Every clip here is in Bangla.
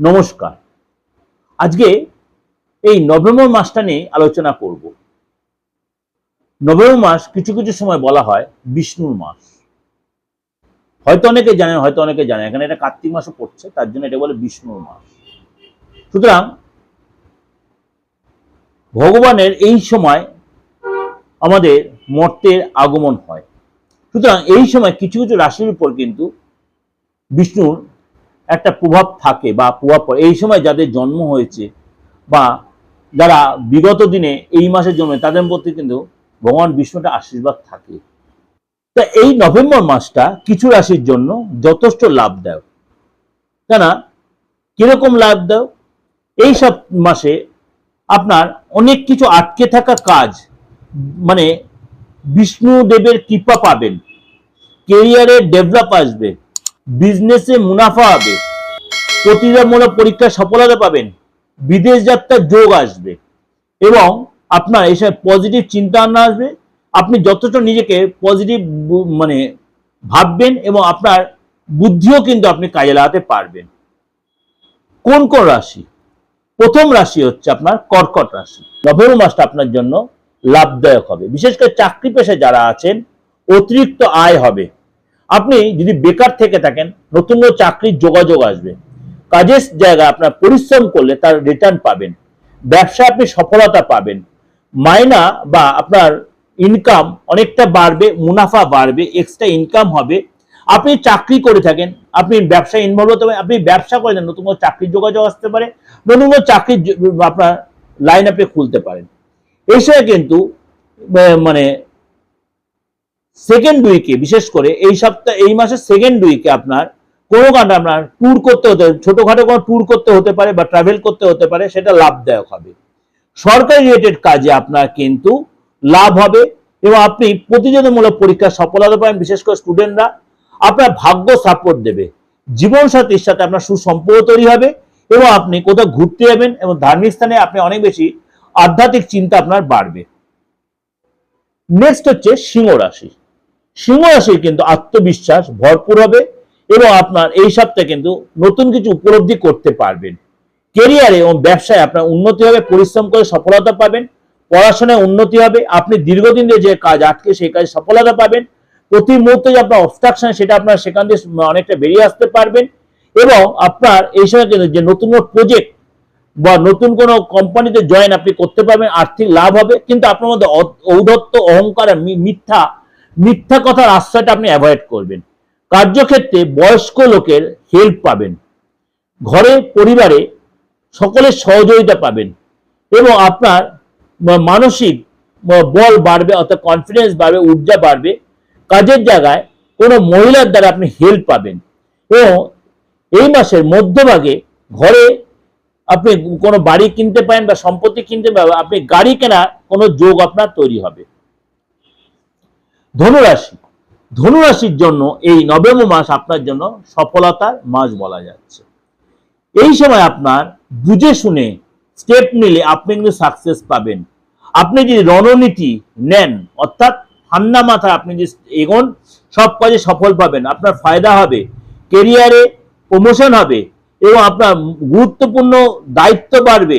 নমস্কার। আজকে এই নভেম্বর মাসটা নিয়ে আলোচনা করব। নভেম্বর মাস কিছু কিছু সময় বলা হয় বিষ্ণুর মাস। হয়তো অনেকে জানেন, হয়তো অনেকে জানেন এখানে এটা কার্তিক মাসও পড়ছে, তার জন্য এটা বলে বিষ্ণুর মাস। সুতরাং ভগবানের এই সময় আমাদের মর্তের আগমন হয়। সুতরাং এই সময় কিছু কিছু রাশির উপর কিন্তু বিষ্ণুর একটা প্রভাব থাকে বা প্রভাব পড়ে। এই সময় যাদের জন্ম হয়েছে বা যারা বিগত দিনে এই মাসের জন্মে, তাদের প্রতি কিন্তু ভগবান বিষ্ণুটা আশীর্বাদ থাকে। তা এই নভেম্বর মাসটা কিছু রাশির জন্য যথেষ্ট লাভদায়ক। কেন কীরকম লাভদায়ক? এই সব মাসে আপনার অনেক কিছু আটকে থাকা কাজ মানে বিষ্ণু দেবের কৃপা পাবেন। কেরিয়ারে ডেভেলপ আসবে। বিজনেসে মুনাফা হবে। প্রতিযোগিতামূলক পরীক্ষায় সফলতা পাবেন। বিদেশ যাত্রার যোগ আসবে। এবং আপনার এইসব পজিটিভ চিন্তা ভাবনা আসবে। আপনি যতটা নিজেকে পজিটিভ মানে ভাববেন এবং আপনার বুদ্ধিও কিন্তু আপনি কাজে লাগাতে পারবেন। কোন কোন রাশি? প্রথম রাশি হচ্ছে আপনার কর্কট রাশি। নভেম্বর মাসটা আপনার জন্য লাভদায়ক হবে। বিশেষ করে চাকরি পেশায় যারা আছেন, অতিরিক্ত আয় হবে। আপনি যদি বেকার থেকে থাকেন, নতুন চাকরির যোগাযোগ আসবে। কাজের জায়গায় আপনার পরিশ্রম করলে তার রিটার্ন পাবেন। ব্যবসায় আপনি সফলতা পাবেন। মাইনা বা আপনার ইনকাম অনেকটা বাড়বে, মুনাফা বাড়বে এক্সট্রা ইনকাম হবে। আপনি চাকরি করে থাকেন, আপনি ব্যবসায় ইনভলভ হতে পারেন, আপনি ব্যবসা করে নতুন কোনো চাকরির যোগাযোগ আসতে পারে, নতুন কোনো চাকরির আপনার লাইন আপনি খুলতে পারেন। এই সময় কিন্তু মানে সেকেন্ড উইকে বিশেষ করে এই সপ্তাহ, এই মাসের সেকেন্ড উইকে আপনার কোনো কারণে আপনার ট্যুর করতে হতে, ছোটখাটো কোনো ট্যুর করতে হতে পারে বা ট্রাভেল করতে হতে পারে, সেটা লাভদায়ক হবে। সরকারি রিলেটেড কাজে আপনার কিন্তু লাভ হবে এবং আপনি প্রতিযোগিতামূলক পরীক্ষায় সফলতা পাবেন বিশেষ করে স্টুডেন্টরা আপনার ভাগ্য সাপোর্ট দেবে। জীবন সাথীর সাথে আপনার সুসম্পর্ক তৈরি হবে এবং আপনি কোথাও ঘুরতে যাবেন এবং ধার্মিক স্থানে আপনি অনেক বেশি আধ্যাত্মিক চিন্তা আপনার বাড়বে। নেক্সট হচ্ছে সিংহ রাশি। সিংহ কিন্তু আত্মবিশ্বাস ভরপুর হবে এবং আপনার এই সপ্তাহে কিন্তু নতুন কিছু উপলব্ধি করতে পারবেন। কেরিয়ারে এবং ব্যবসায় আপনার উন্নতি হবে, পরিশ্রম করে সফলতা পাবেন, পড়াশোনায় উন্নতি হবে, আপনি দীর্ঘদিন ধরে যে কাজ আটকে সেই কাজে সফলতা পাবেন, প্রতি মুহূর্তে যে আপনার অবস্ট্রাকশন সেটা আপনার সেখান দিয়ে অনেকটা বেরিয়ে আসতে পারবেন এবং আপনার এই সময় কিন্তু যে নতুন কোনো প্রজেক্ট বা নতুন কোনো কোম্পানিতে জয়েন আপনি করতে পারবেন, আর্থিক লাভ হবে, কিন্তু আপনার মধ্যে ঔদ্ধত্য অহংকার মিথ্যা মিথ্যা কথার আশ্রয়টা আপনি অ্যাভয়েড করবেন। কার্যক্ষেত্রে বয়স্ক লোকের হেল্প পাবেন। ঘরে, পরিবারে সকলের সহযোগিতা পাবেন এবং আপনার মানসিক বল বাড়বে, অর্থাৎ কনফিডেন্স বাড়বে, ঊর্জা বাড়বে। কাজের জায়গায় কোনো মহিলার দ্বারা আপনি হেল্প পাবেন এবং এই মাসের মধ্যভাগে ঘরে আপনি কোনো বাড়ি কিনতে পারেন বা সম্পত্তি কিনতে পারেন আপনি গাড়ি কেনার কোনো যোগ আপনার তৈরি হবে। ধনুরাশি। ধনুরাশির জন্য এই নভেম্বর মাস আপনার জন্য সফলতার মাস বলা যাচ্ছে। এই সময় আপনার বুঝে শুনে স্টেপ নিলে আপনি কিন্তু সাকসেস পাবেন। আপনি যদি রণনীতি নেন, অর্থাৎ ঠান্ডা মাথা আপনি যে এগোন, সব কাজে সফল পাবেন। আপনার ফায়দা হবে কেরিয়ারে প্রমোশন হবে এবং আপনার গুরুত্বপূর্ণ দায়িত্ব বাড়বে।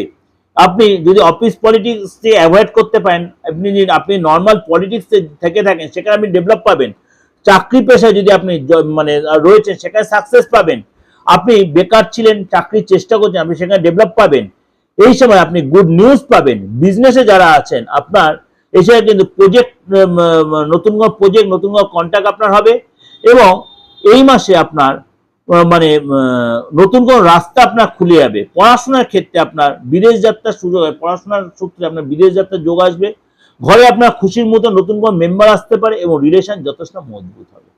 আপনি যদি অফিস পলিটিক্স অ্যাভয়েড করতে পারেন, আপনি আপনি নর্মাল পলিটিক্স থেকে থাকেন, সেখানে আপনি ডেভেলপ পাবেন। চাকরি পেশায় যদি আপনি মানে রয়েছেন, সেখানে সাকসেস পাবেন। আপনি বেকার ছিলেন, চাকরির চেষ্টা করছেন, আপনি সেখানে ডেভেলপ পাবেন। এই সময় আপনি গুড নিউজ পাবেন। বিজনেসে যারা আছেন, আপনার সময় কিন্তু প্রজেক্ট নতুন কোনো প্রজেক্ট নতুন কোনো কন্ট্যাক্ট আপনার হবে। এবং এই মাসে আপনার মানে নতুন কোন রাস্তা আপনার খুলে যাবে। পড়াশোনার ক্ষেত্রে আপনার বিদেশ যাত্রার সুযোগ হবে। পড়াশোনার সূত্রে আপনার বিদেশ যাত্রার যোগ আসবে। ঘরে আপনার খুশির মতো নতুন কোন মেম্বার আসতে পারে এবং রিলেশন যথেষ্ট মজবুত হবে।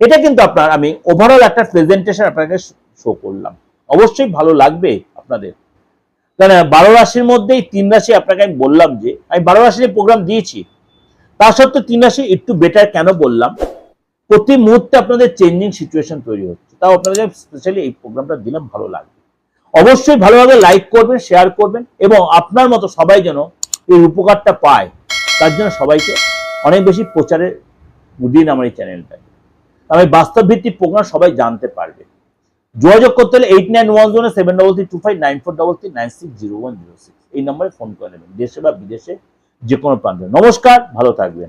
এটা কিন্তু আপনার, আমি ওভারঅল একটা প্রেজেন্টেশন আপনাকে শো করলাম। অবশ্যই ভালো লাগবে আপনাদের। কারণ বারো রাশির মধ্যেই তিন রাশি আপনাকে আমি বললাম যে, আমি বারো রাশির প্রোগ্রাম দিয়েছি, তা সত্ত্বেও তিন রাশি একটু বেটার কেন বললাম? প্রতি মুহূর্তে আপনাদের চেঞ্জিং সিচুয়েশন তৈরি হচ্ছে। তাও আপনাদের স্পেশালি এই প্রোগ্রামটা দিলাম ভালো লাগবে। অবশ্যই ভালোভাবে লাইক করবেন শেয়ার করবেন এবং আপনার মতো সবাই যেন এই উপকারটা পায়, তার জন্য সবাইকে অনেক বেশি প্রচারের দিন আমার এই চ্যানেলটাকে আমি বাস্তব ভিত্তিক প্রোগ্রাম সবাই জানতে পারবে। যোগাযোগ করতে হলে eight nine one zero seven double three two five nine four double three nine six zero one zero six এই নম্বরে ফোন করে নেবেন, দেশে বা বিদেশে যে কোনো প্রান্তে। নমস্কার, ভালো থাকবেন।